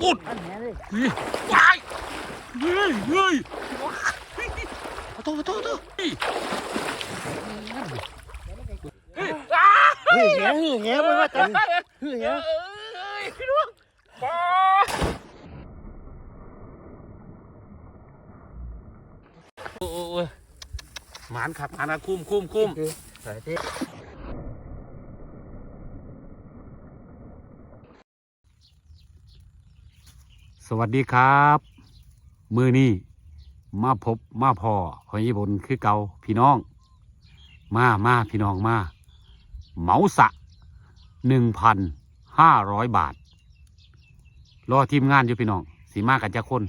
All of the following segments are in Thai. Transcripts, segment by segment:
ปุ๊ดนี่วายเฮ้ยเฮ้ยขอโทษขอโทษขอโทษเฮ้ยเฮ้ยเฮ้ยเฮ้ยมาจังเฮ้ยเฮ้ยพี่ลูกปาโอ้ยหมานขับหมานนะคุ้มคุ้มคุ้มใส่ที่ วัสดีครับ มือนี้มาพบมาพอหอยบนคือเกาพี่น้อง มามาพี่น้องมาเหมาสะหนึ่งพันห้าร้อยบาท รอทีมงานอยู่พี่น้อง สีมากันจะคน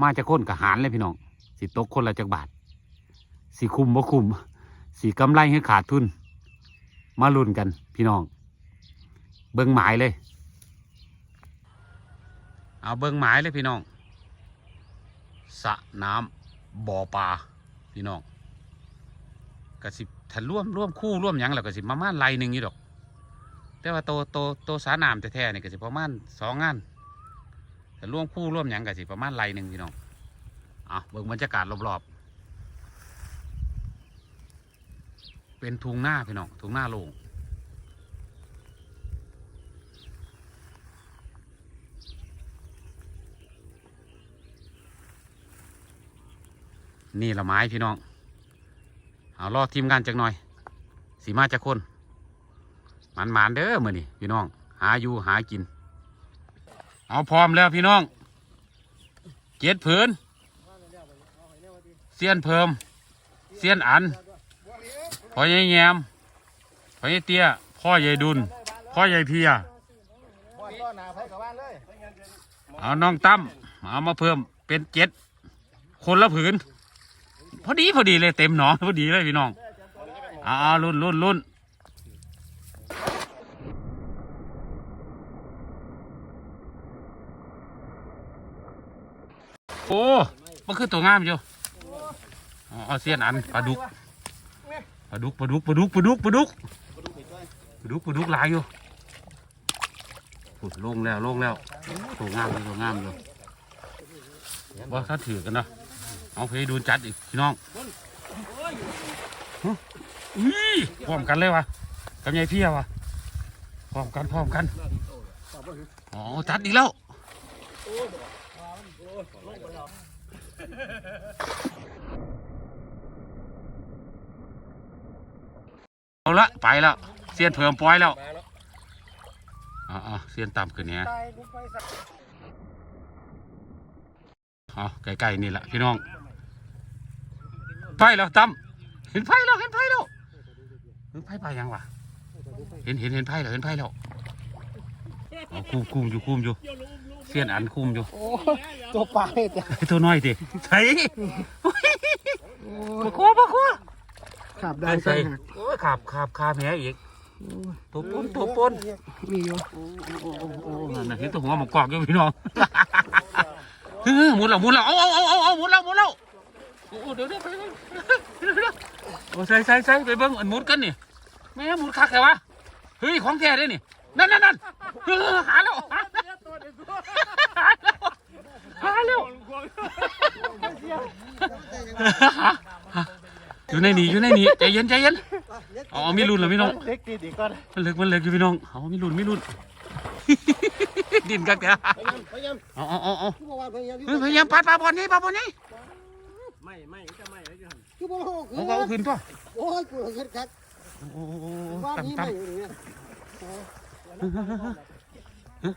มาจะคนกับหารเลยพี่น้องสิตกคนละจักบาท สีคุมบ่คุม สีกำไรให้ขาดทุน มาลุ้นกันพี่น้อง เบิ่งหมายเลย เอาเบิ้งหมายเลยพี่น้องสระน้ำบ่อปลาพี่น้องกระสิถ้าร่วมร่วมคู่ร่วมยังแล้วกระสิประมาณไรหนึ่งอยู่ดอก แต่ว่าโตโตโตสาน้ำแท้ๆนี่กระสิประมาณสองงานแต่ร่วมคู่ร่วมยังกระสิประมาณไรหนึ่งพี่น้องเอาเบิ้งบรรยากาศรอบๆเป็นทุ่งหน้าพี่น้องทุ่งหน้าโล่ง นี่ละไม้พี่น้อง เอารอทีมงานจักหน่อย สีมาจากคนหมันหมานเด้อมือนี่พี่น้อง หาอยู่หากิน เอาพร้อมแล้วพี่น้อง เจ็ดผืนเสี้ยนเพิ่ม เสี้ยนอันพ่อใหญ่แยมพ่อใหญ่เตี้ย พ่อใหญ่ดุลพ่อใหญ่เพียบ่อนหน้าไผกับบ้านเลยเอาน้องตั้มเอามาเพิ่มเป็นเจ็ดคนละผืน พอดีพอดีเลยเต็มหนองพอดีเลยพี่น้องเอาเอารุ่นรุ่นรุ่นโอ้มันคือตัวงามอยู่เอาเสี้ยนอันปลาดุกปลาดุกปลาดุกปลาดุกปลาดุกปลาดุกปลาดุกปลาดุกหลายอยู่พูดลงแล้วลงแล้วตัวงามอยู่ตัวงามอยู่ว่าถ้าถือกันเนาะ เอาเพดูจัดอีกพี่น้องอุ้ยพร้อมกันเลยวะกับยายเพียวะพร้อมกันพร้อมกันอ๋อจัดอีกแล้วเอาละไปแล้วเสียนเพิ่มปล่อยแล้วอ๋อเสียนต่ำขึ้นเนี่ยตายกูไปสักเอาใกล้ๆนี่แหละพี่น้องไฟแล้วตั้มเห็นไฟแล้วเห็นไฟแล้วเห็นไฟไปยังวะเห็นเห็นเห็นไฟแล้วเห็นไฟแล้วเอาคุมคุมอยู่คุมอยู่เสียนอันคุมอยู่โอ้ตัวปลาเนี่ยจ้ะไอ้ตัวน้อยดิใส่ปะคัวปะคัวขับได้ใส่ใส่โอ้ยขาบขาบขาบแหอีกตัวปนตัวปนมีอยู่โอ้โอ้โอ้นั่นน่ะเห็นตัวหัวหมกกอกอยู่พี่น้องเฮ้ยหมุนแล้วหมุนแล้วเอาเอาเอาเอาเอาหมุนแล้วหมุนแล้ว โอ้โอ้เดี๋ยวเดี๋ยวไปเดี๋ยวเดี๋ยวเดี๋ยวโอ้ใส่ใส่ใส่ไปเบิ้งอันหมุนกันนี่แม่หมุนคักแค่วะเฮ้ยของแท้เด้นี่นั่นนั่นนั่นเฮ้ยหาแล้วหาแล้วหาแล้วอยู่ในนี่อยู่ในนี่ใจเย็นใจเย็นเอาเอามีรุ่นเหรอพี่น้องเล็กดีดีก่อนมันเล็กมันเล็กอยู่พี่น้องเอามีรุ่นมีรุ่นดินกักเถอะพยายามเอาเอาเอาเอาคือบ่ว่าพยายามเฮ้ยพยายามปัดปลาบอลนี้ปลาบอลนี้ ไม่ไม่จะไม่เลยจังคือบ่ฮู้เอาเอาขึ้นป่ะโอ้ยกูเฮ็ดคักโอ้โหว่าตั้มนี้ตั้ไม่มอยู่เนี่ย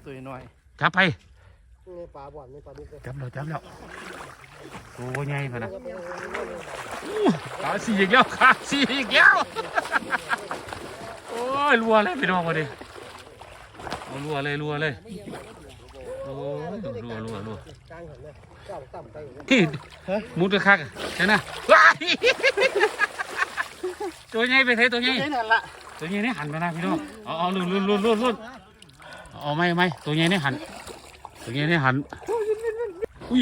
ตัวน้อยจับไปนี่ปลาบ่อนนี่ปลาดุกเลยจับแล้วจับแล้วโอ้ยไงพะนะขาสีอีกแล้วขาสีอีกแล้วโอ้ยรัวเลยพี่น้องมาดิเอารัวเลยรัวเลย โอ้ยรัวรัวรัวกลางหันเลยเจ้าต่ำไปอยู่ที่มุดกระคักใช่ไหมว้ายตัวใหญ่ไปเทตัวใหญ่นี่นั่นละตัวใหญ่นี่หันไปนะพี่น้องเอาเอาลุ่นลุ่นลุ่นลุ่นลุ่นเอาไม่ไม่ตัวใหญ่นี่หัน ตัวใหญ่นี่หันอุ้ย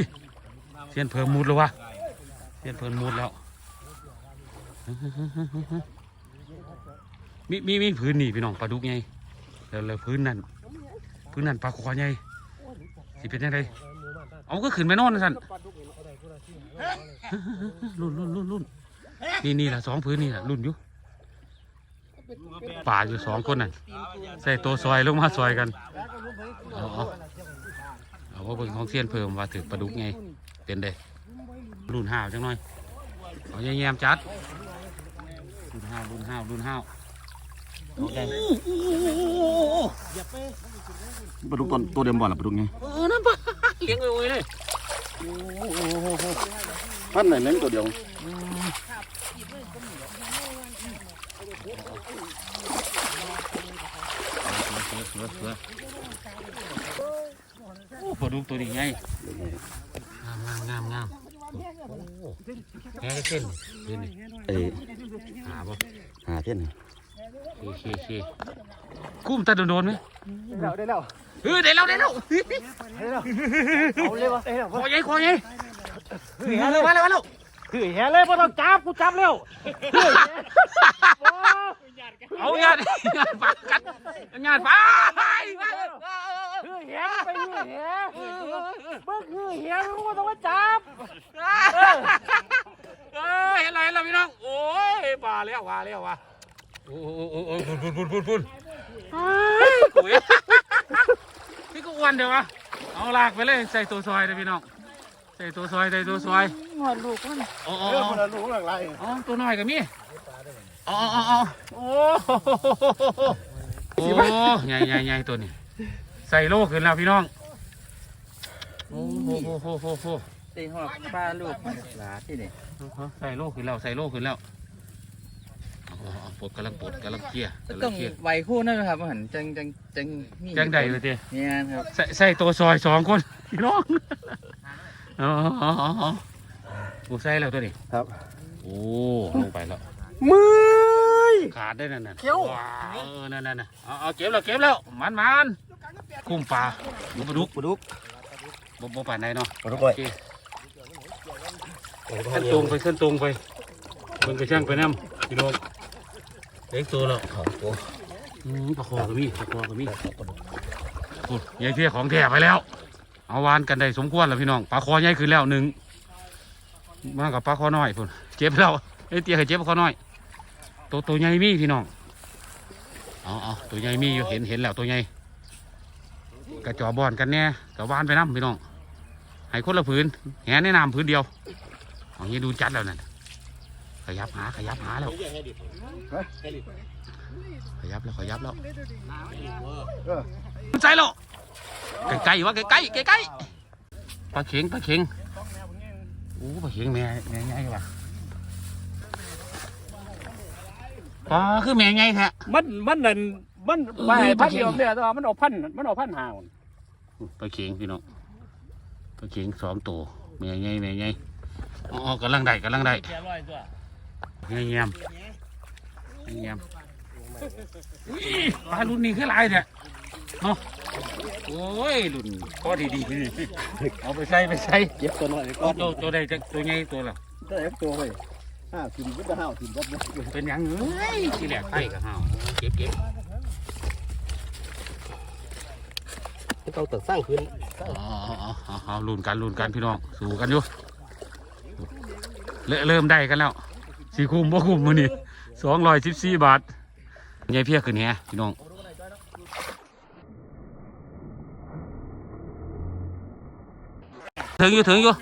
เสียนเพิ่มมุดแล้ววะเสียนเพิ่มมุดแล้วมีมีมีพื้นนี่พี่น้องปลาดุกไงแล้วแล้วพื้นนั่นพื้นนั่นปลาคอใหญ่โอ้ สิเป็นยังไงเอาก็ขึ้นไปนอนสันรุ่นรุ่นรุ่นรุ่นนี่นี่แหละสองพื้นนี่แหละรุ่นอยู่ป่าอยู่สองคนน่ะใส่ตัวซอยลงมาซอยกันเอาเอาเอาว่าเบิ่งของเสี้ยนเพิ่มว่าถือปลาดุกไงเป็นเด้รุ่นห้าวจังหน่อยเอาแยมๆจัดรุ่นห้าวรุ่นห้าวรุ่นห้าวเอาได้ ปลาดุกตัวตัวเดิมบ่อละปลาดุกไงเออนั่นปะเลี้ยงไว้เลยพันไหนเน้นตัวเดียวโอ้ปลาดุกตัวนี้ไงงามงามงามงามแค่เส้นเส้นนี่เอ้ยหาบ่หาเท่น เคเคเคกุ้มตาโดนๆไหมได้แล้วเออได้แล้วได้แล้วได้แล้วเอาเลยวะได้แล้วคอใหญ่คอใหญ่มาเลยมาเลยมาเลยคือแห่เลยพอต้องจับกูจับแล้วเอาญาติญาติปากกันญาติปากคือแห่ไปคือแห่เมื่อคือแห่มึงก็ต้องมาจับเออเห็นอะไรเห็นอะไรพี่น้องโอ้ยป่าแล้วป่าแล้วว่ะ โอ้โหโอ้โหพุ่นพุ่นพุ่นพุ่นกุยนี่ก็อ้วนเดี๋ยววะเอาลากไปเลยใส่ตัวซอยเลยพี่น้องใส่ตัวซอยใส่ตัวซอยหัวลูกมันอ๋อเออคนละลูกหลังไรอ๋อตัวน้อยกับมีอ๋ออ๋ออ๋อโอ้โหใหญ่ใหญ่ใหญ่ตัวนี้ใส่โลขึ้นแล้วพี่น้องโอ้โหโหโหโหโหตีหัวปลาลูกหลาที่นี่ใส่โลขึ้นแล้วใส่โลขึ้นแล้วเอาเอาเอา ปลดกำลังปลดกำลังเคลียร์ก็กำลัต้องงเคลียร์ไหวคู่นั่นนะครับหันจังจังจังมีจังใดเลยเต้เนี่ยครับใส่ใส่ตัวซอยสองคนพี่น้องอ๋ออ๋ออ๋ออ๋อโอ้ใส่แล้วตัวนี้ครับ โอ้ลงไปแล้ว มือ ขาดได้นั่นน่ะเขี้ยว ว้าวเออนั่นนั่นน่ะเอาเอาเก็บแล้วเก็บแล้วมันมันกุ้งปลาบุปลาดุกปลาดุกบ่บ่ป่านใดเนาะปลาดุกไว้โอเคขึ้นตรงไปขึ้นตรงไปมันก็ช่างไปน้ำพี่น้อง เล็กตัวแล้วโอ้อืมปลาคอก็มีปลาคอก็มีโอ้ยยายเที่ยของแท้ไปแล้ว เอาวานกันได้สมควรแล้วพี่น้องปลาคอใหญ่ขึ้นแล้วหนึ่งมากับปลาคอน้อยพุ่นเจ็บแล้วไอ้ยเตี้ยให้เจ็บปลาคอน้อยตัวตัวใหญ่มีพี่น้องเอาเอาตัวใหญ่มีอยู่เห็นเห็นแล้วตัวใหญ่กระจอบอนกันแน่กระวานไปน้ำพี่น้องให้คนละผืนแหแนะนำผืนเดียวเอางี้ดูจัดแล้วนั่น ขยับหาขยับหาแล้วขยับแล้วขยับแล้วใส่แล้วใกล้ๆวะใกล้ๆใกล้ๆปลาเข็งปลาเข็งโอ้ปลาเข็งแม่แม่ใหญ่ว่ะปลาคือแม่ใหญ่แท้มันมันนั่นมันไปพันเดียวเนี่ยแต่ว่ามันเอาพันมันเอาพันหาวปลาเข็งพี่น้องปลาเข็งสองตัวแม่ใหญ่แม่ใหญ่อ๋อกำลังได้กำลังได้แค่ร้อยตัว เงียบเงียบเงียบอุ้ยปลารุ่นนี้คือหลายเนี่ยเนาะโอ้ยรุ่นก็ดีดีดีเอาไปใส่ไปใส่เก็บตัวน้อยก่ตัอวนตัวตัวใดจะตัวใหญ่ตัวละก็เก็บตัวไว้ห้าทีมก็ห้าทีมครับเป็นหยังเอ้ยที่แหลกไข่กับห้าวเก็บเก็บต้องตัดสร้างขึ้นอ๋ออ๋ออ๋อเอาลุ้นกันลุ้นกันพี่น้อง สู้กันอยู่เริ่มเริ่มได้กันแล้ว สี่คุมบ่คุมมือนี่สองร้อยสิบสี่บาทยายเพียขึ้นแฮพี่น้องถึงอยู่ถึงอยู่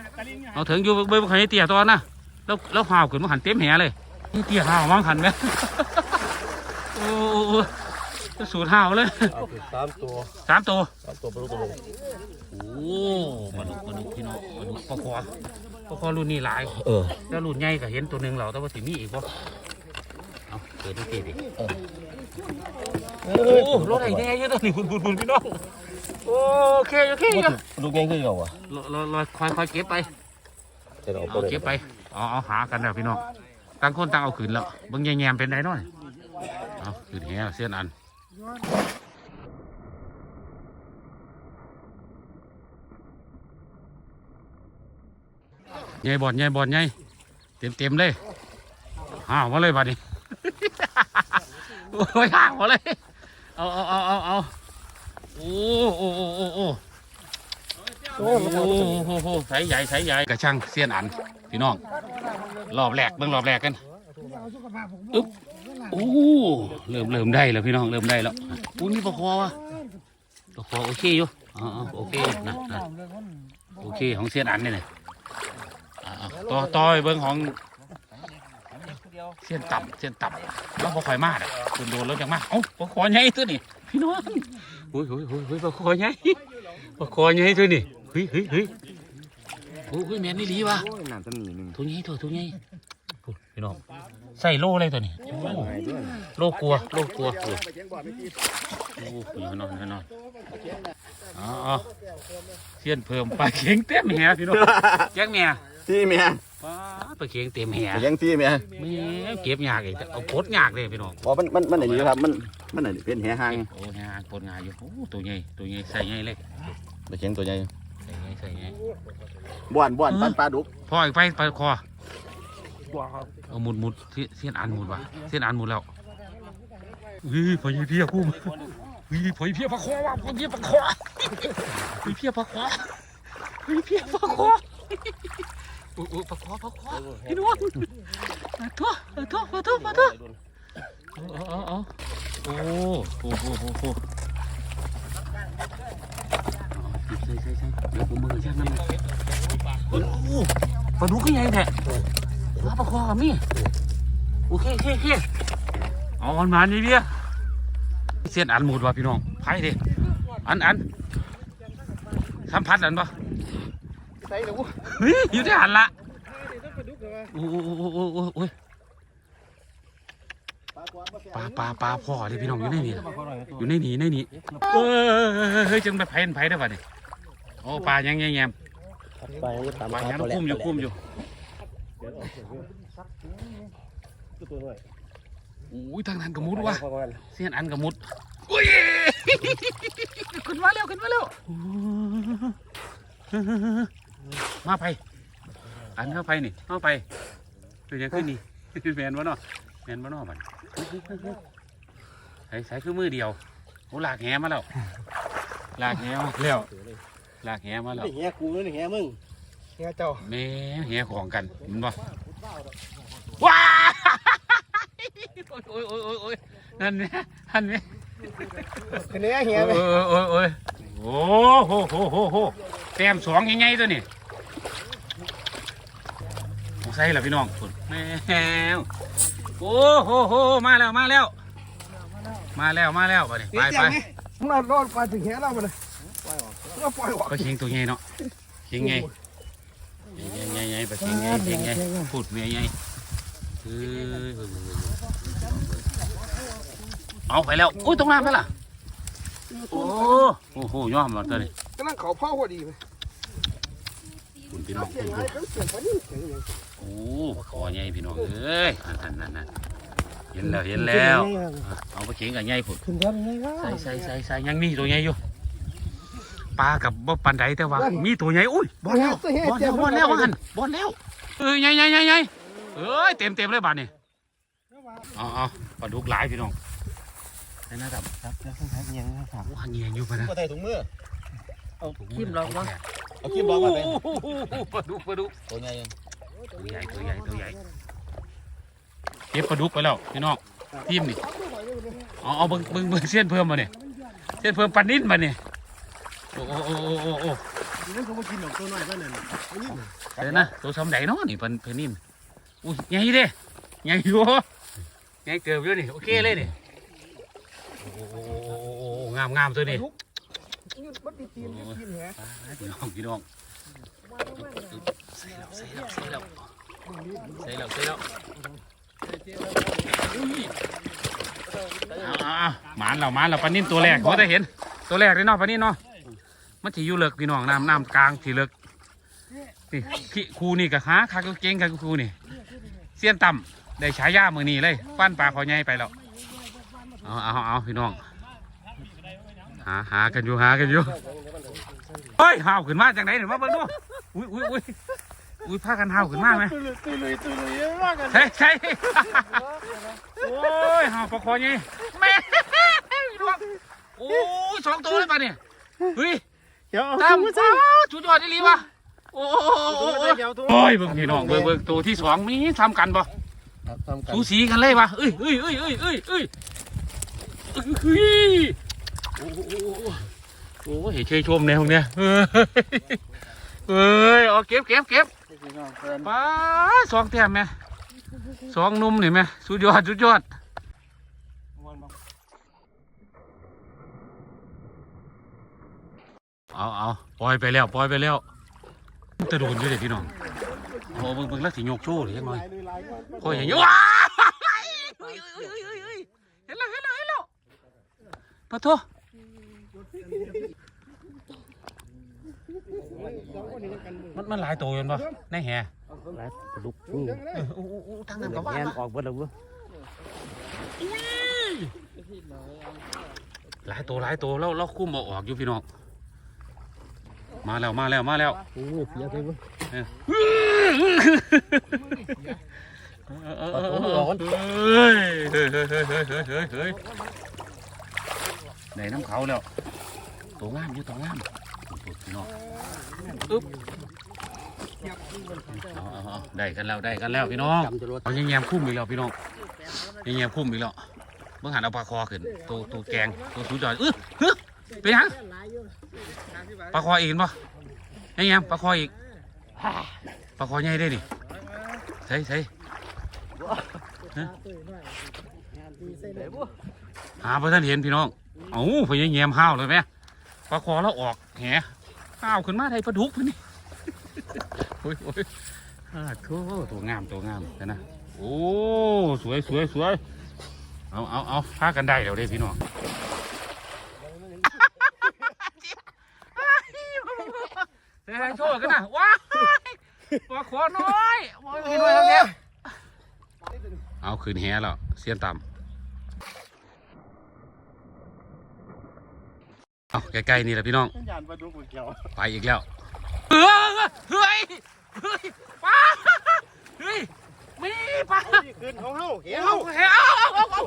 เอาถึงอยู่เบิ่งขันเตี้ยตัวนะแล้วแล้วห่าวขึ้นมาหันเต็มแหเลยนี่เตี้ยห่าวมังหันไหมโอ้โหจะสูดห่าวเลยสามตัวสามตัวสามตัวปลาดุกตัวนึงโอ้ปลาดุกปลาดุกพี่น้องปลาดุกปลาคอ ปลาคอรุ่นนี้หลายเออ แล้วรุ่นใหญ่ก็เห็นตัวหนึ่งเราแต่ว่าสิมีอีกบ่เอาเปิดดูตีดิโอ้รถไอ้แน่เยอะตัวนี้คุณคุณคุณพี่น้องโอเคโอเคอยู่ปลาดุกไงคือเราอะรอรอรอคอยคอยเก็บไป จะเอาเอาเก็บไปเอาเอาหากันแล้วพี่น้อง ต่างคนต่างเอาขืนแล้วเบิ่งแยมๆเป็นไดน้อย เอาขืนแหเส้นอัน ใหญ่บอลใหญ่บอลใหญ่เต็มเต็มเลยห้าวมาเลยบัดนี้โอ้ยห้าวมาเลยเอาเอาเอาเอาเอาโอ้โอ้โอ้โอ้โอ้โอ้โหสายใหญ่สายใหญ่กระช่างเสี้ยนอันพี่น้องรอบแรกเบิ่งรอบแรกกันอึ๊บโอ้เริ่มเริ่มได้แล้วพี่น้องเริ่มได้แล้วอุ้ยมีปลาคอวะปลาคอโอเคอยู่อ๋อโอเคนะนะโอเคของเสี้ยนอันนี่เลย อ่าๆต่อต่อไปเบิ่งของเสี้ยนต่ำเสี้ยนต่ำแล้วพอคอยมาอะคุณโดนแล้วจังมากเอ้าปลาคอใหญ่ตัวนี่พี่น้องโอ้ยโอ้ยโอ้ยโอ้ยปลาคอใหญ่ปลาคอใหญ่ตัวนี่เฮ้ยเฮ้ยเฮ้ยโอ้ยแม่นนี่ดีวะโอ้ยน้ำตำหนิหนึ่งตัวนี้ตัวตัวนี้พูดพี่น้องใส่โล่เลยตัวนี้โล่กลัวโล่กลัวโอ้โอ้พี่น้องพี่น้องอ๋อเสียนเพิ่มปลาเข็งเต็มแหพี่น้องแจ้งเมี ที่เมียปลาปลาเข็งเต็มแหไปยังที่เมียแม่เก็บยากอีกเอาปลดยากเลยพี่น้องอ๋อมันมันมันไหนดีครับมันมันไหนเป็นแหหางโอ้ยากปลดง่ายอยู่โอ้ตัวใหญ่ตัวใหญ่ใส่ใหญ่เลยไปเชียงตัวใหญ่ใส่ใหญ่ใส่ใหญ่บ้วนบ้วนปันปลาดุกพ่ออีกไปไปคอบัวครับเอาหมุดหมุดเสี้ยเสี้ยนอันหมุดว่ะเสี้ยนอันหมุดแล้วเฮ้ยพอยีเพียกุ้มเฮ้ยพอยเพียปลาคอว่ะพอยเพียปลาคอเฮ้ยเพียปลาคอเฮ้ยเพียปลาคอโอ้โอ้ปลาคอปลาคอพี่น้องมาทั่วมาทั่วมาทั่วมาทั่วเอาเอาเอาโอ้โหโอ้โหโอ้โหใส่ใส่ใส่เดี๋ยวผมมือช่างน้ำมันโอ้โหปลาดุกก็ใหญ่แท้ปลาปลาคอกับมี่โอเคโอเคโอเคเอามันมานี่เบี้ยเสียนอันหมุดว่ะพี่น้องไพ่ดิอันอันสัมผัสอันปะ ใส่เลยวุ้เฮ้ยอยู่ที่หันละโอ้โอ้โอ้โอ้โอ้โอ้ยปลาปลาปลาพ่อเลยพี่น้องอยู่ในนี่ล่ะอยู่ในนี่ในนี่เอ้ยเฮ้ยจังไปไผ่ไผ่ได้ป่ะนี่โอ้ปลายังแยมไปตามปลายังคุ้มอยู่คุ้มอยู่โอ้ยทางนั้นก็มุดว่ะเสียนอันก็มุดอุ้ยขึ้นมาเร็วขึ้นมาเร็ว มาไป อันเข้าไปนี่เข้าไปเป็นยังขึ้นนี่แมนวะเนาะแมนวะเนาะมันใส่ใส่คือมือเดียวโอ้ลากแหมาแล้วลากแหมาแล้วลากแหมาแล้วนี่แหกูนี่แหมึงเฮียเจ้าแม่แหของกันเห็นปะว้าโอ้ยโอ้ยโอ้ยโอ้ยนั่นเนี่ยนั่นเนี่ยคืนนี้เฮียโอ้ไหมยโอ้ยโอ้ยโอ้โหโหโหโหแต้มสองยังไงตัวนี่ ใส่ละพี่น้องคุณแมวโอ้โหโหมาแล้วมาแล้ว มาแล้วมาแล้วไปไปไปมึงนอนรอดปลาถึงเฮียเราไปเลยก็ปล่อยออกก็เชียงตัวใหญ่เนาะเชียงใหญ่ใหญ่ใหญ่ใหญ่ไปเชียงใหญ่เชียงใหญ่พูดเมียใหญ่เอ้ยเอาไปแล้วอุ้ยตรงน้ำไปล่ะโอ้โอ้โหยอมหมดเลยกำลังเขาพ่อพอดีไหม คุณพี่น้องเสียคุงณไอ้เขาเสียงพอดีเสียงอย่างโอ้คอใหญ่พี่น้องเอ้ยนั่นนั่นนั่นเห็นแล้วเห็นแล้ว เอาไปเชียงกับใหญ่พุ่นขึ้นแล้วไงวะใส่ใส่ใส่ใส่ยังมีตัวใหญ่อยู่ปลากับบ่ปันใดแต่ว่า มีตัวใหญ่อุ้ยบอลแล้วบอลแล้วบอลแล้วว่าหันบอลแล้วเอ้ยใหญ่ใหญ่ใหญ่ใหญ่เอ้ยเต็มเต็มเลยบาดนี่เอาเอาปลาดุกหลายพี่น้องไอ้หน้าดำครับแล้วข้างท้ายยังครับว่าเงียอยู่ปะนะก็ใส่ถุงมือเอาคิมลองวะ เอาขี้บอกมาไปโอ้โหปลาดุกปลาดุกตัวใหญ่ตัวใหญ่ตัวใหญ่ตัวใหญ่เก็บปลาดุกไปแล้วพี่น้องทีมนี่เอาเอาเบิ่งเบิ่งเบิ่งเส้นเพิ่มมาเนี่ยเส้นเพิ่มปันนิดมาเนี่ยโอ้โอ้โอ้โอ้โอ้โอ้นั่นเขามากินหนอกตัวน้อยก็นั่นเดี๋ยวนะตัวสำใดเนาะนี่เพิ่นเพิ่นนิ่มอุ้ยใหญ่เด้ใหญ่อยู่ใหญ่เกิบอยู่นี่โอเคเลยนี่โอ้โอ้โอ้โอ้โอ้โอ้งามงามตัวนี้ มันตีตีนตีนแหพี่น้องพี่น้องใส่แล้วใส่แล้วใส่แล้วใส่แล้วใส่แล้วอุ้ยเอาเอาเอาหมานเราหมานเราปลานิ่มตัวแรกเขาจะเห็น ตัวแรกเลยเนาะปลานิ่มเนาะมันจะอยู่เลิกพี่น้องน้ำน้ำกลางที่เลิกนี่พี่ครูนี่กับขาขาก็เก่งกับครูนี่เสี้ยนต่ำได้ฉายามือนี่เลยฟันปลาคอใหญ่ไปแล้วเอาเอาเอาพี่น้อง หาหากันอยู่หากันอยู่เฮ้ยห่าวขึ้นมาจากไหนหนูมาเบิ่งดูอุ้ยอุ้ยอุ้ยอุ้ยพากันห่าวขึ้นมาไหมตุยตุยตุยตุยมากกันใช่ใช่โอ้ยห่าวปลาคอยี่แม่โอ้ยสองตัวเลยปะเนี่ยเฮ้ยเดี๋ยวตามจ้าชุดยอดอีหลีวะโอ้โหเดี๋ยวตัวโอ้ยเบิ่งพี่น้องเบิ่งเบิ่งตัวที่สองมีทำกันบ่ทำกันสูสีกันเลยวะเอ้ยเอ้ยเอ้ยเอ้ยเอ้ยเอ้ยเอ้ย โอ้โหโอ้เห็นเคยชมในห้องเนี้ยเอ้ยเอาเก็บเก็บเก็บพี่น้องเพิ่นป้าสองแต้มไหมสองนุ่มนี่ไหมสุดยอดสุดยอดเอาเอาปล่อยไปแล้วปล่อยไปแล้วจะโดนอยู่เด็พี่น้องโอ้เบิ่งเบิ่งแล้วสิโยกโชว์หรือยังไงคอยอย่างนี้ว้าวเฮ้ยเฮ้ยเฮ้ยเฮ้ยเฮ้ยเห็นแล้วเห็นแล้วเห็นแล้วปะโท มันมันหลายตัวยันปะในแห่หลายลุกนี่เออโอ้งนั้นก็ว่าแอนออกเบิดแล้ววะหลายตัวหลายตัวแล้วแล้วคุ้มเอาออกอยู่พี่น้องมาแล้วมาแล้วมาแล้วโอ้เสียไปวะเฮ้ยเฮ้ยเฮ้ยเฮ้ยเฮ้ยเฮ้ยเฮ้ยไหนน้ำเขาแล้ว ตัวงามอยู่ตัวงามพี่น้องอึ๊บเอาเอาเอาได้กันแล้วได้กันแล้วพี่น้องจำจะรถเอาแยมๆคุ้มอีกแล้วพี่น้องแยมๆคุ้มอีกแล้วเมื่อหันเอาปลาคอขึ้นตัวตัวแกงตัวสุดยอดเออเฮ้ยไปยังปลาคออีกเห็นปะแยมๆปลาคออีกปลาคอใหญ่ได้ดิใส่ใส่หาพระท่านเห็นพี่น้องเอ้าพยายามห้าวเลยไหม ปลาคอแล้วออกแหห้าวขึ้นมาไทยปลาดุกพี่นี่โอ้ยโอ้ยอ่าโถตัวงามตัวงามนะนะโอ้สวยสวยสวยเอาเอาเอาพากันได้แล้วเด้พี่น้องเฮ้ยโชว์กันนะว้ายปลาขอน้อยโอ้ยเห็นด้วยแล้วเนี่ยเอาคืนแฮแล้วเสียนต่ำเอา ใกล้ๆนี่แหละพี่น้อง ยานปลาดุกเกี่ยวไปอีกแล้ว เฮ้ย เฮ้ย เฮ้ยปลาเฮ้ยมีปลาขึ้นของเฮาเกี่ยเอาวเอาเอาเอาเอา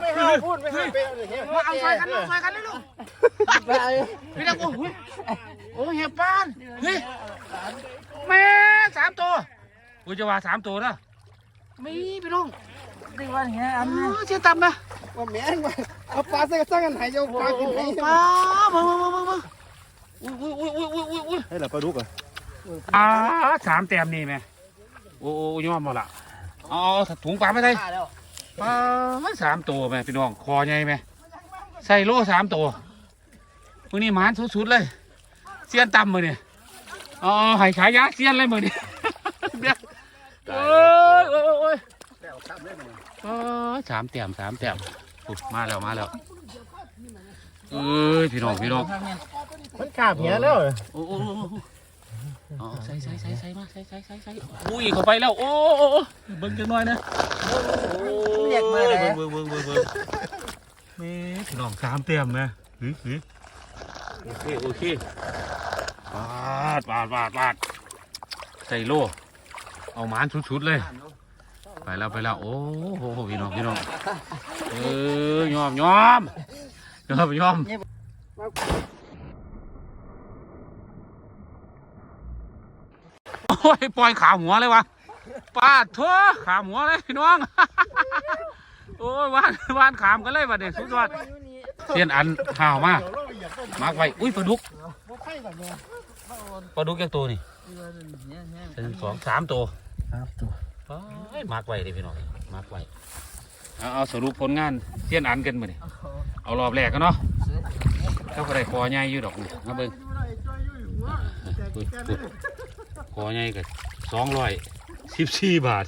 ไม่เฮาพูดไม่เฮาไปเอาเลยเฮ้ยเอาใส่กันเอาใส่กันเลยลูกพี่นักโอ้โหโอ้เห็บปานเฮ้ยแม่สามตัวกูจะว่าสามตัวนะมีพี่น้องได้ว่าเฮียอันอ๋นี้อเชี่ยต่ำนะว่าแม่งว่า เอาปลาใส่กระสังกันหายเจ้าปลากินให้ปลามามามามามาอุ้ยอุ้ยอุ้ยอุ้ยอุ้ยอุ้ยให้ละปลาดุกอะอ่าสามแต้มนี่ไหมโอ้โอ้ยอมหมดละเอาเอถุงปลาไม่ใช่ปลาสามตัวไหมพี่น้องคอใหญ่ไหมใส่โล่สามตัวมือนี้หมานสุดๆเลยเสียนต่ำมือนี่ยอ๋อให้ขายยาเสียนเลยมือนี่เดี๋ยโอ้ยโอ้ยโอ้ยโอ้ยโอ้ยสามแต้มสามแต้ม อุ๊ยมาแล้วมาแล้วเอ้ยพี่น้องพี่น้องมันกาบเหี้ยแล้วโอ้โอ้โอ้โอ้อ๋อใส่ใส่ใส่ใส่มาใส่ใส่ใส่ใส่อุ้ยเข้าไปแล้วโอ้โอ้โอ้เบิ่งจังหน่อยนะเรียกมาเลยเบิ่งเบิ่งเบิ่งเบิ่งนี่พี่น้องสามเต็มนะหือหือโอเคโอเคปาดปาดปาดปาดใส่โล่เอาหมานชุดๆเลย ไปแล้วไปแล้วโอ้โหพี่น้องพี่น้องเออยอมยอมยอมยอมโอ้ยปล่อยขาหัวเลยวะปาดทั่วขาหัวเลยพี่น้องโอ้ยวานวานขามกันเลยวันนี้สุดยอดเสียนอันห่าวมากมากไว้อุ้ยปลาดุกปลาดุกแค่ตัวนี่หนึ่งสองสามตัวครับตัว มากไว้เลยพี่น้องมากไว้เอาเอาสรุปผลงานเสียนอันกันมาดิเอารอบแรกกันเนาะเขาก็ได้คอใหญ่อยู่ดอกนี่มาเบิ่งอุ้ยอุ้ยคอใหญ่กันสองร้อยสิบสี่บาท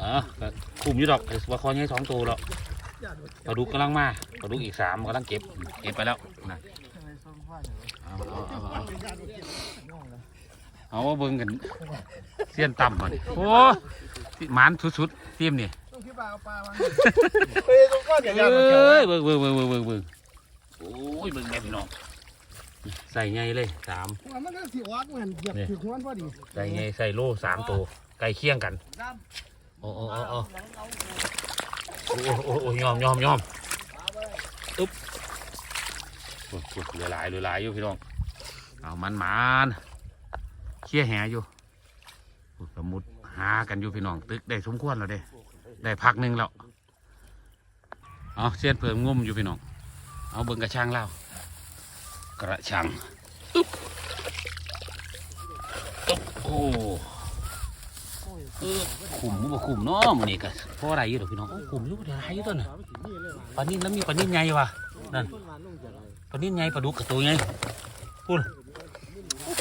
อะก็คุ้มอยู่ดอกไอ้ว่าคอใหญ่สองตัวแล้วปลาดุกกำลังมาปลาดุกอีกสามกำลังเก็บ เก็บไปแล้วนะเอาเอาเอา เอาเอามาเบิ่งกันเสี้ยนต่ำมาดิโอ้หมานสุดๆเทียมนี่เฮ้ยตรงก้อนเออย่าย่านมาเกี่ยว้ยเบิ่งเบิ่งเบิ่งเบิ่งเบิ่งเบิ่งโอ้ยเบิ่งแม่พี่น้องใส่ไงเลยสามมันก็สิวักเหมือนเหยียบถึงหัวพอดีใส่ไงใส่โล่สามตัวไก่เคี่ยงกันโอ้โอ้โอ้โอ้โอ้โอ้โอ้ยอมยอมยอมอึ๊บปวดปวดเหลือหลายเหลือหลายอยู่พี่น้องเอามันมาน เคี่ยแหอยู่ปวดสมุดหากันอยู่พี่น้องตึกได้สมควรแล้วเด้ ได้พักหนึ่งแล้ว เอาเสียนเพิ่มงุ่มอยู่พี่น้อง เอาเบิ่งกระช่างเล่ากระช่างอึ๊บอึ๊บโอ้ขุมบ่ขุมเนาะมื้อนี้ก็พออะไรอยู่ดอกพี่น้องขุมอยู่ได้หลายอยู่ตัวน่ะปลานิ่นแล้วมีปลานิ่นใหญ่วะนั่นปลานิ่นใหญ่ปลาดุกกับตัวใหญ่พูด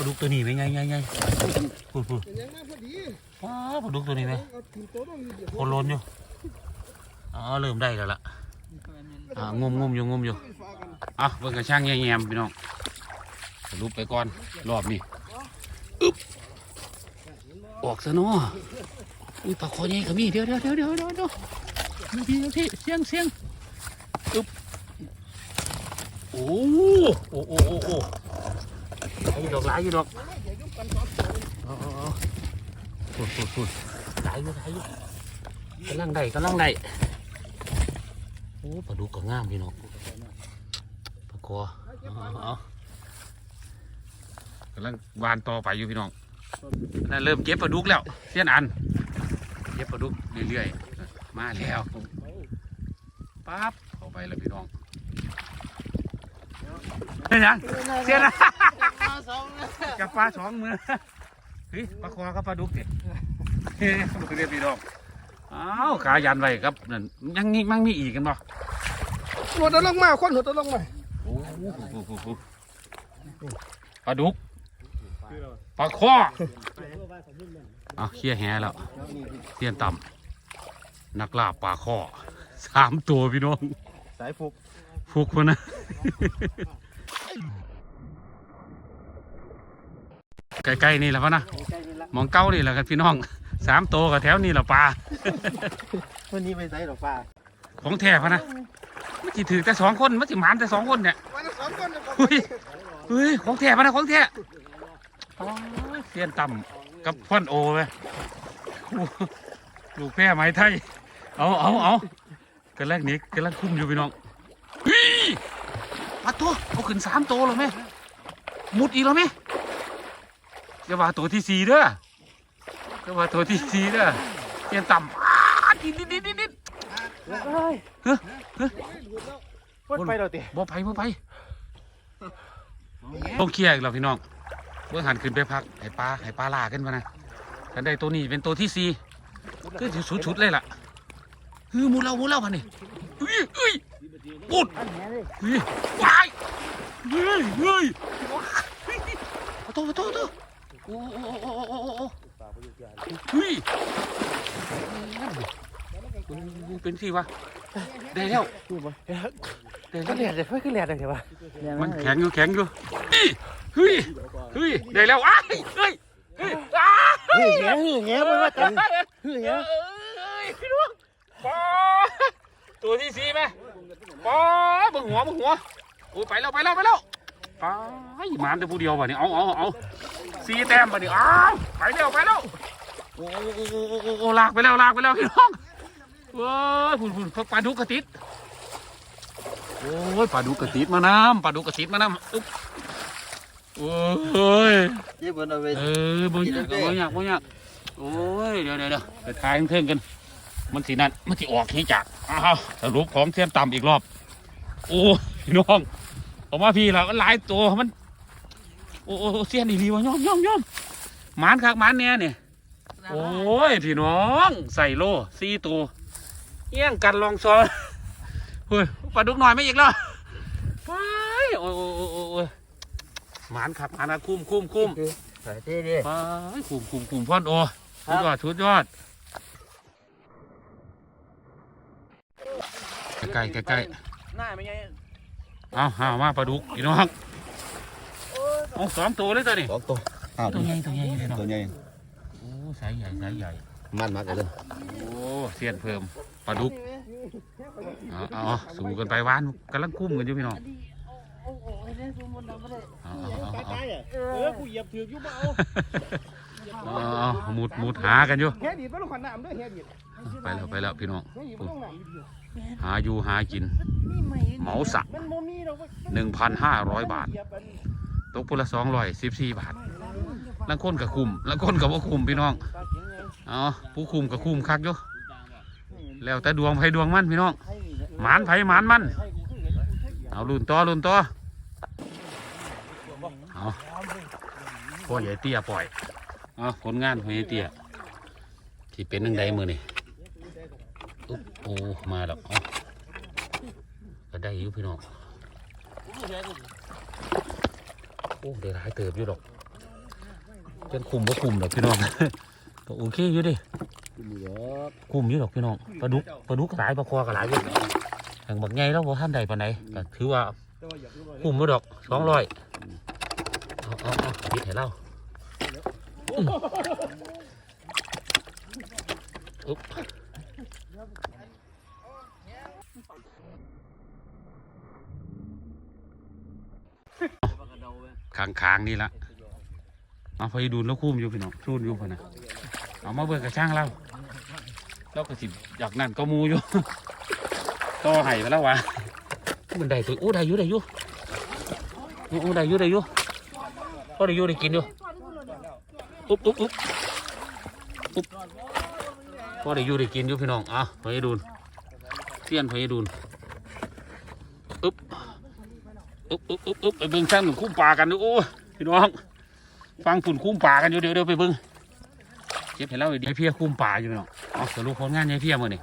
ลาดุกตัวนี้ไหมใหญ่ใหญ่ใหญ่พูดพูดเป็นยังไงพอดีว้าปลาดุกตัวนี้ไหมโคนล้นอยู่อ๋อเริ่มได้แล้วล่ะอ่างมงมอยู่งมอยู่อะเบิ่งกระช่างแง่ๆพี่น้องสรุปไปก่อนรอบนี้อึ๊บออกซะเนาะอุ้ยปลาคอใหญ่ก็มีเดี๋ยวเดี๋ยวเดี๋ยวเดี๋ยวเดี๋ยวเดี๋ยวพี่พี่เสียงเสียงอึ๊บโอ้โอ้โอ้โอ้โอ้ไอ้ดอกหลายอยู่ดอกเอาเอาเอาฝุ่นฝุ่นฝุ่นหลายอยู่หลายอยู่กำลังได้กำลังได้โอ้ปลาดุกก็งามพี่น้องปลาคอเอาเอาเอากำลังวานต่อไปอยู่พี่น้องนั่นเริ่มเก็บปลาดุกแล้วเสี้ยนอันเก็บปลาดุกเรื่อยๆมาแล้วปั๊บเข้าไปแล้วพี่น้องเฮ้ยยังเสียนะกับปลาสองมือเฮ้ยปลาคอกับปลาดุกเด็ดเฮ้ยเรียบพี่น้องอ้าวขายันไว้ครับนั่นยังมีมั่งมีอีกกันบ่หัวตะลงมาคนหัวตะลงมาโอ้โหปลาดุกปลาคอเอาเคลียร์แหแล้วเตียนต่ำนักล่าปลาคอสามตัวพี่น้อง สายฟุกฟุกคนนะ ใกล้ๆนี่แหละพะนะหมองเก้านี่แหละกันพี่น้องสามตัวกับแถวนี่แหละปลาวันนี้ไปใส่ดอกฟ้าของแท้พะนะมันจิถือแต่สองคนมันจิหมานแต่สองคนเนี่ยวันละสองคนเนี่ยเฮ้ยเฮ้ยของแท้พะนะของแท้โอ้ยเสียนต่ำกับพ่อนโอไปลูกแพร่ไหมไทยเอาเอาเอากันแรกนี้กันแรกคุ้มอยู่พี่น้องเฮ้ยมาตัวเอาขึ้นสามตัวแล้วไหมมุดอีกแล้วไหม จะว่าตัวที่สี่เด้อจะว่าตัวที่สี่เด้อเสียนต่ำอ้าดิดดิดดิดดิดดิดพ่นไปเราเตะบ่ไปบ่ไปต้องเคลียร์อีกแล้วพี่น้องเมื่อหันขึ้นไปพักให้ปลาให้ปลาล่าขึ้นมานะกันได้ตัวนี้เป็นตัวที่สี่ก็จะสุดๆเลยล่ะเฮ้ยหมูเราหมูเราพันนี่เฮ้ยเฮ้ยปุดเฮ้ยว้ายเฮ้ยเฮ้ยขอโทษขอโทษขอโทษ โอ้โอ้โอ้โอ้โอ้โอ้โอ้เฮ้ยเป็นที่วะได้แล้วได้ก็แล้วเหลียดเลยเพื่อนก็เหลียดเลยใช่ปะมันแข็งอยู่แข็งอยู่อี้เฮ้ยเฮ้ยได้แล้วอ้ายเฮ้ยเฮ้ยอ้ายเฮ้ยเงี้ยเฮ้ยเงี้ยมันว่าจังเฮ้ยเอ้ยยพี่น้องปอตัวที่สี่ไหมปอบึงหัวบึงหัวโอ้ยไปแล้วไปแล้วไปแล้ว ไอ้หมานแต่ผู้เดียวป่ะนี่เอาเอาเอาสีแต้มป่ะนี่อ้าวไปแล้วไปแล้วโอ้โอ้โอ้โอ้โอ้โอ้ลากไปแล้วลากไปแล้วพี่น้องเว้ยพุ่นพุ่นปลาดุกกระติดโอ้ยปลาดุกกระติดมาน้ำปลาดุกกระติดมาน้ำอุ๊บโอ้ยยี่ปุ่นเอาไปเออบ่ยากบ่ยากบ่ยากโอ้ยเดี๋ยวเดี๋ยวเดี๋ยวไปทายเทิงๆกัน มันสินั่นมันสิออกให้จากอ้าวสรุปของเสียนต่ำอีกรอบ โอ้ยน้อง ออกมาพี่แล้วมันหลายตัวมัน โอ้โอ้โอ้เสียนอีหลีวะย่อมย่อมย่อมหมานคักหมานเนี่ยนี่โอ้ยพี่น้องใส่โลสี่ตัวเอี้ยงกันลองซอยเฮ้ยปลาดุกหน่อยไม่อีกแล้วไปโอ้ยโอ้ยโอ้ยโอ้ยโอ้ยหมานคักหมานนะคุ้มคุ้มคุ้มใส่ที่ดิไปคุมคุมคุมพ่อนโอชุดยอดชุดยอดใกล้ใกล้ใกล้หน้าไม่ไง เอาเอามาปลาดุกพี่น้องเอาสองตัวเลยตัวนี้สองตัวอ้าวตัวใหญ่ตัวใหญ่พี่น้องตัวใหญ่โอ้สายใหญ่สายใหญ่มันมากเลยโอ้เสียนเพิ่มปลาดุกเอาเอาเอาสู้กันไปหวานกำลังคุ้มกันอยู่พี่น้องโอ้โหเล่นซูมบนน้ำไม่ได้เอาเอาเอาเอาเออกูเหยียบถืออยู่เบาเอาเอาหมุดหมุดหากันอยู่เฮียดีดไม่ลงขวัญน้ำด้วยเฮียดีดไปแล้วไปแล้วพี่น้อง เฮียดีดไม่ลงน้ำดีหาอยู่หากินนี่ไม่เหมาสะมันโมมีดอกมันหนึ่งพันห้าร้อยบาท ตกพุละสองร้อยสิบสี่บาทลังคนกับคุมลังคนกับว่าคุมพี่น้องเอ๋อผู้คุมกับคุมคักอยู่แล้วแต่ดวงไผดวงมันพี่น้องหมานไผหมานมันเอาลุนต่อลุนต่อเอาพ่อใหญ่เตี้ยปล่อยเอาผลงานพ่อใหญ่เตี้ยที่เป็นยังไงมือนี่อุ๊บโอ้ มาแล้วอก็ได้อยู่พี่น้องโอ้เดี๋ยวหลายเติบอยู่ดอกเป็นคุมก็คุมดอกพี่น้องก็โอเคอยู่ดิคุมอยู่ดอกพี่น้องปลาดุกปลาดุกก็หลายปลาคอก็หลายอยู่แห่งบักไงแล้วบ่ท่านใดปานไหนถือว่าคุมอยู่ดอกสองร้อยเอาเอาเอาพิดให้เราอุ๊บ ค้างค้างๆนี่ละเอาพอดูนแล้วคุมอยู่พี่น้องซูนอยู่พอนะเอามาเบิกกระช่างเราเราก็สิอยากนั่นก็มูอยู่ต่อไห้มาแล้ววะมันได้ตัวโอ้ได้อยู่ได้อยู่อู้ได้อยู่ได้อยู่ก็ได้อยู่ได้กินอยู่อุ๊บอุ๊บอุ๊บอุ๊บก็ได้อยู่ได้กินอยู่พี่น้องอะพอดูนเสี้ยนพอดูนอึ๊บ อึ๊บอึ๊บอึ๊บอึ๊บไปเบิ่งช่างหนึ่งคุ้มปลากันดูโอ้พี่น้อง ฟังฝุ่นคุ้มปลากันอยู่เดี๋ยวเดี๋ยวไปเบิ่งเก็บให้เราดียายเพียคุ้มปลาอยู่พี่น้องเอาสรุปผลงานยายเพียมื่อนี่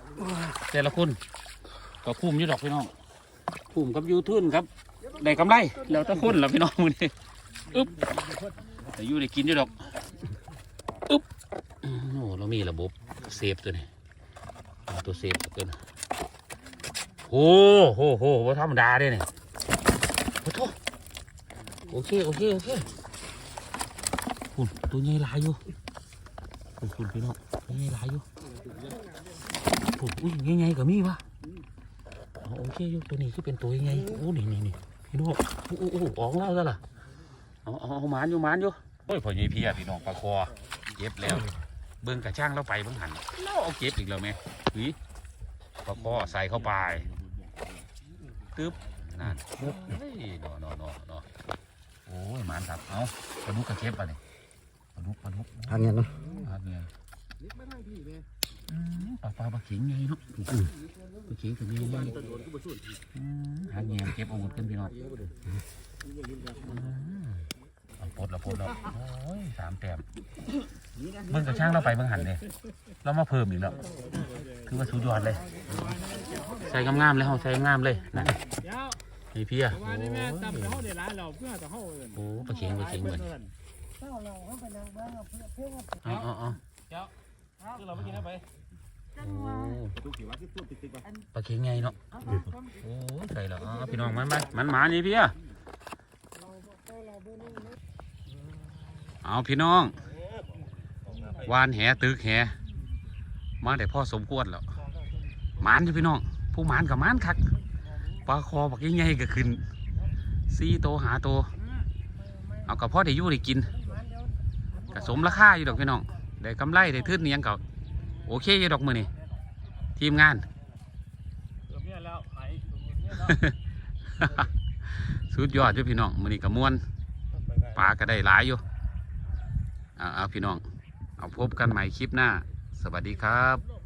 แต่ละคนก็คุ้มอยู่ดอกพี่น้องคุ้มกับยูทุนครับได้กำไรแล้วแต่คนละพี่น้องมื่อนี้อึ๊บแต่ยูได้กินอยู่ดอกอึ๊บโอ้เรามีระบบเซฟตัวนี้ตัวเซฟตัวนี้โอ้โหโหว่าธรรมดาเด้เนี่ย อ้โหโอเค โอเค โอเคคุณตัวใหญ่หลายอยู่คุณคุณพี่น้องใหญ่หลายอยู่คุณอุ้ยใหญ่ๆก็มีวะโอเคอยู่ตัวนี้คือเป็นตัวใหญ่โอ้นี่นี่นี่พี่น้องโอ้โอ้อออกแล้วซะล่ะเอาเอาเอาหมานอยู่หมานอยู่โอ้ยพอใหญ่เพียพี่น้องปลาคอเก็บแล้ว เบิ่งกระช่างเราไปเบิ่งหันเราเอาเก็บอีกแล้วไหมหวีปลาคอใส่เข้าไปตึ๊บ นั่นเฮ้ยนอนอนอนอโอ้ยหมานครับเอาปลาดุกกระเก็บไปเลยปลาดุกปลาดุกทางเนี้ยเนาะปลาเนี่ยอืมปลาปลาปลาเข็งไงเนาะปลาเข็งตัวนี้ไงอืมหางเงี้ยเก็บอาวุธกันพี่น้องอืมเอาปลดละปลดแล้วโอ้ยสามแต้มเบิ่งกระช่างเราไปเบิ่งหันเลยเรามาเพิ่มอีกแล้วคือว่าสุดยอดเลย ใส่งามๆเลยเฮาใส่งามเลยนะ เดี๋ยวนี่พี่อะว่านี่แม่ตำเขาได้หลายเราเพื่อจะเข้าเอินโอ้ปลาเข็งปลาเข็งเหมือนเจ้าเราเขาไปนั่งเบ้างเอาเพื่อเพื่ออ๋ออ๋ออ๋อคือเราไม่กินเข้าไปจังว่าปลาเข็งไงเนาะเอาเอาโอ้ยใส่แล้วอ๋อพี่น้องมันมันมันหมานี่พี่อะเอาพี่น้องวานแหตึกแหมาได้พ่อสมควรแล้วหมานอยู่พี่น้องผู้หมานกับหมานคัก ปลาคอบักใหญ่ๆก็ขึ้นสี่โตหาโตวเอากับพ่อได้ยู่ได้กินก็สมราคาอยู่ดอกพี่น้องได้กำไรได้ทื่นเนียงเก่าโอเคอยู่ดอกมือนี่ทีมงานสุดยอดอยู่พี่น้องมือนี้ก็ม่วนปลาก็ได้หลายอยู่เอาพี่น้อง เอาพบกันใหม่คลิปหน้า สวัสดีครับ